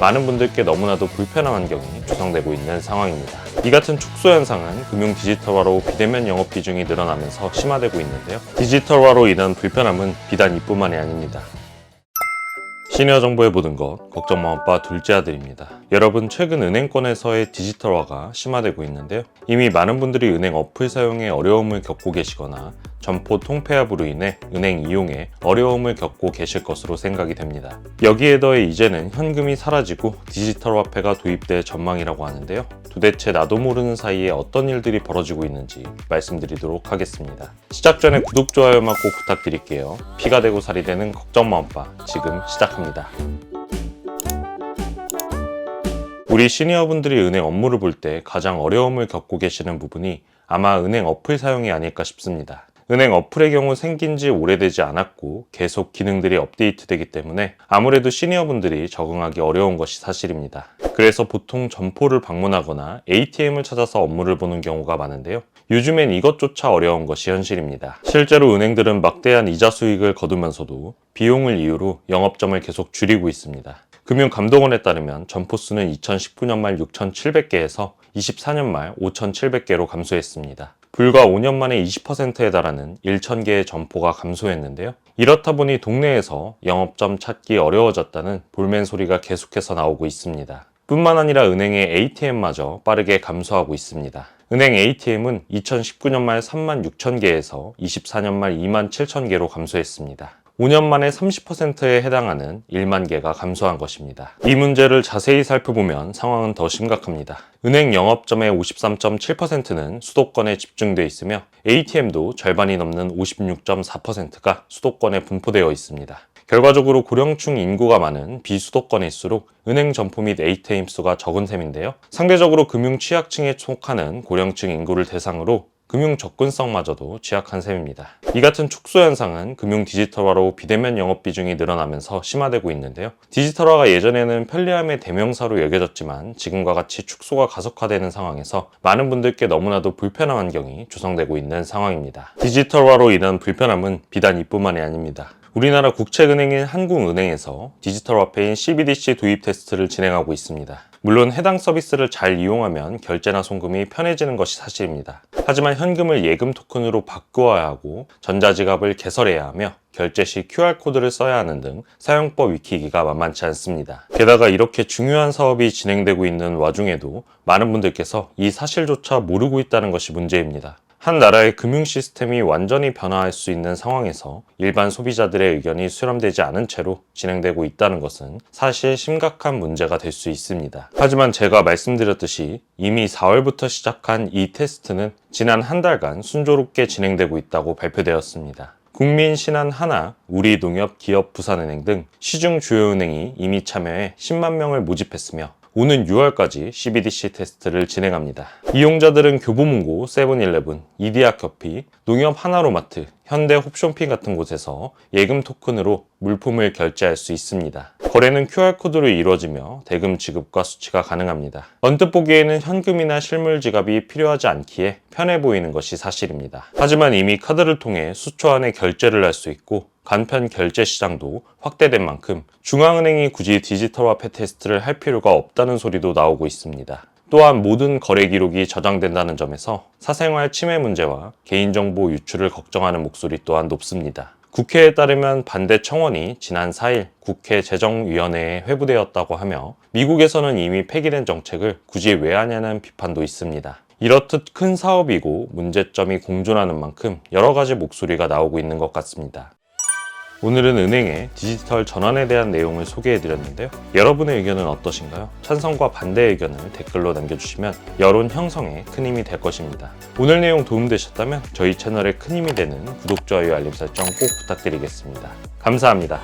많은 분들께 너무나도 불편한 환경이 조성되고 있는 상황입니다. 이 같은 축소 현상은 금융 디지털화로 비대면 영업 비중이 늘어나면서 심화되고 있는데요. 디지털화로 인한 불편함은 비단 이뿐만이 아닙니다. 시니어 정보의 모든 것, 걱정 마 오빠 둘째 아들입니다. 여러분, 최근 은행권에서의 디지털화가 심화되고 있는데요. 이미 많은 분들이 은행 어플 사용에 어려움을 겪고 계시거나 점포 통폐합으로 인해 은행 이용에 어려움을 겪고 계실 것으로 생각이 됩니다. 여기에 더해 이제는 현금이 사라지고 디지털 화폐가 도입될 전망이라고 하는데요. 도대체 나도 모르는 사이에 어떤 일들이 벌어지고 있는지 말씀드리도록 하겠습니다. 시작 전에 구독, 좋아요만 꼭 부탁드릴게요. 피가 되고 살이 되는 걱정마 오빠 지금 시작합니다. 우리 시니어분들이 은행 업무를 볼 때 가장 어려움을 겪고 계시는 부분이 아마 은행 어플 사용이 아닐까 싶습니다. 은행 어플의 경우 생긴 지 오래되지 않았고 계속 기능들이 업데이트되기 때문에 아무래도 시니어분들이 적응하기 어려운 것이 사실입니다. 그래서 보통 점포를 방문하거나 ATM을 찾아서 업무를 보는 경우가 많은데요. 요즘엔 이것조차 어려운 것이 현실입니다. 실제로 은행들은 막대한 이자 수익을 거두면서도 비용을 이유로 영업점을 계속 줄이고 있습니다. 금융감독원에 따르면 점포수는 2019년 말 6,700개에서 24년 말 5,700개로 감소했습니다. 불과 5년 만에 20%에 달하는 1,000개의 점포가 감소했는데요. 이렇다 보니 동네에서 영업점 찾기 어려워졌다는 볼멘 소리가 계속해서 나오고 있습니다. 뿐만 아니라 은행의 ATM마저 빠르게 감소하고 있습니다. 은행 ATM은 2019년 말 3만 6천 개에서 24년 말 2만 7천 개로 감소했습니다. 5년 만에 30%에 해당하는 1만 개가 감소한 것입니다. 이 문제를 자세히 살펴보면 상황은 더 심각합니다. 은행 영업점의 53.7%는 수도권에 집중되어 있으며 ATM도 절반이 넘는 56.4%가 수도권에 분포되어 있습니다. 결과적으로 고령층 인구가 많은 비수도권일수록 은행 점포 및 ATM 수가 적은 셈인데요. 상대적으로 금융 취약층에 속하는 고령층 인구를 대상으로 금융 접근성마저도 취약한 셈입니다. 이 같은 축소 현상은 금융 디지털화로 비대면 영업 비중이 늘어나면서 심화되고 있는데요. 디지털화가 예전에는 편리함의 대명사로 여겨졌지만 지금과 같이 축소가 가속화되는 상황에서 많은 분들께 너무나도 불편한 환경이 조성되고 있는 상황입니다. 디지털화로 인한 불편함은 비단 이뿐만이 아닙니다. 우리나라 국책은행인 한국은행에서 디지털 화폐인 CBDC 도입 테스트를 진행하고 있습니다. 물론 해당 서비스를 잘 이용하면 결제나 송금이 편해지는 것이 사실입니다. 하지만 현금을 예금 토큰으로 바꾸어야 하고 전자지갑을 개설해야 하며 결제 시 QR코드를 써야 하는 등 사용법 익히기가 만만치 않습니다. 게다가 이렇게 중요한 사업이 진행되고 있는 와중에도 많은 분들께서 이 사실조차 모르고 있다는 것이 문제입니다. 한 나라의 금융 시스템이 완전히 변화할 수 있는 상황에서 일반 소비자들의 의견이 수렴되지 않은 채로 진행되고 있다는 것은 사실 심각한 문제가 될 수 있습니다. 하지만 제가 말씀드렸듯이 이미 4월부터 시작한 이 테스트는 지난 한 달간 순조롭게 진행되고 있다고 발표되었습니다. 국민 신한 하나, 우리농협 기업 부산은행 등 시중 주요 은행이 이미 참여해 10만 명을 모집했으며 오는 6월까지 CBDC 테스트를 진행합니다. 이용자들은 교보문고, 세븐일레븐, 이디야 커피, 농협 하나로마트, 현대 홉쇼핑 같은 곳에서 예금 토큰으로 물품을 결제할 수 있습니다. 거래는 QR코드로 이루어지며 대금 지급과 수취가 가능합니다. 언뜻 보기에는 현금이나 실물 지갑이 필요하지 않기에 편해 보이는 것이 사실입니다. 하지만 이미 카드를 통해 수초 안에 결제를 할 수 있고 간편 결제 시장도 확대된 만큼 중앙은행이 굳이 디지털 화폐 테스트를 할 필요가 없다는 소리도 나오고 있습니다. 또한 모든 거래 기록이 저장된다는 점에서 사생활 침해 문제와 개인정보 유출을 걱정하는 목소리 또한 높습니다. 국회에 따르면 반대 청원이 지난 4일 국회 재정위원회에 회부되었다고 하며 미국에서는 이미 폐기된 정책을 굳이 왜 하냐는 비판도 있습니다. 이렇듯 큰 사업이고 문제점이 공존하는 만큼 여러 가지 목소리가 나오고 있는 것 같습니다. 오늘은 은행의 디지털 전환에 대한 내용을 소개해 드렸는데요. 여러분의 의견은 어떠신가요? 찬성과 반대 의견을 댓글로 남겨주시면 여론 형성에 큰 힘이 될 것입니다. 오늘 내용 도움되셨다면 저희 채널에 큰 힘이 되는 구독, 좋아요, 알림 설정 꼭 부탁드리겠습니다. 감사합니다.